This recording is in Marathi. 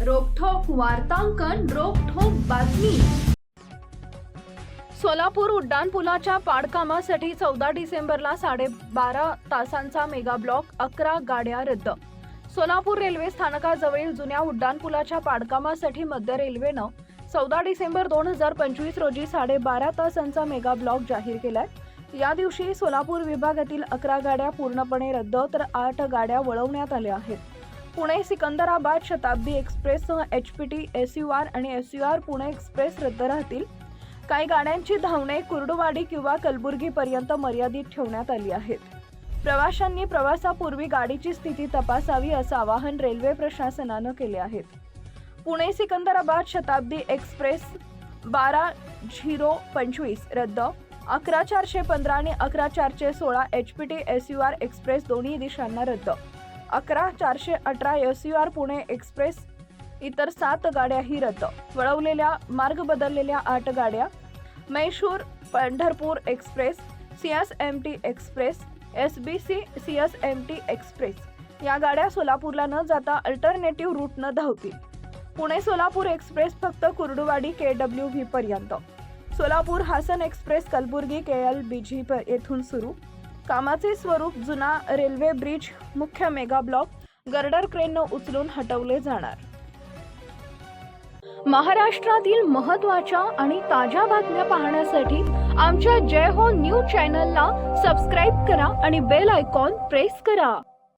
वार्तांकन रोखोक बातमी. सोलापूर उड्डाणपुलाच्या पाडकामासाठी चौदा डिसेंबरला साडेबारा तासांचा मेगा ब्लॉक अकरा गाड्या रद्द. सोलापूर रेल्वे स्थानकाजवळील जुन्या उड्डाणपुलाच्या पाडकामासाठी मध्य रेल्वेनं चौदा डिसेंबर दोन हजार पंचवीस रोजी साडेबारा तासांचा मेगा ब्लॉक जाहीर केलाय. या दिवशी सोलापूर विभागातील अकरा गाड्या पूर्णपणे रद्द तर आठ गाड्या वळवण्यात आल्या आहेत. Pune Secunderabad Shatabdi एक्सप्रेससह H P T S U R आणि S U R Pune express रद्द राहतील. काही गाड्यांची धावणे कुर्डुवाडी किंवा कलबुर्गीपर्यंत मर्यादित ठेवण्यात आली आहेत. प्रवाशांनी प्रवासापूर्वी गाडीची स्थिती तपासावी असं आवाहन रेल्वे प्रशासनानं केले आहे. पुणे सिकंदराबाद शताब्दी एक्सप्रेस बारा झिरो पंचवीस रद्द अकरा चारशे पंधरा आणि अकरा चारशे सोळा H P T S U R express दोन्ही दिशांना रद्द. अकरा चारशे अठरा S U R Pune express इतर सात गाड्याही रद्द. वळवलेल्या मार्ग बदललेल्या आठ गाड्या Mysore Pandharpur express C S M T express S B C C S M T express. या गाड्या सोलापूरला न जाता अल्टरनेटिव्ह रूटनं धावतील. पुणे सोलापूर एक्सप्रेस फक्त कुर्डुवाडी के डब्ल्यू व्ही पर्यंत. Solapur Hassan express Kalaburagi K L B G येथून सुरू. कामाचे स्वरूप जुना रेल्वे ब्रिज मुख्य मेगा ब्लॉक गर्डर क्रेननं उचलून हटवले जाणार. महाराष्ट्रातील महत्त्वाच्या आणि ताज्या बातम्या पाहण्यासाठी आमच्या जय हो न्यूज चॅनलला सबस्क्राईब करा आणि बेल आयकॉन प्रेस करा.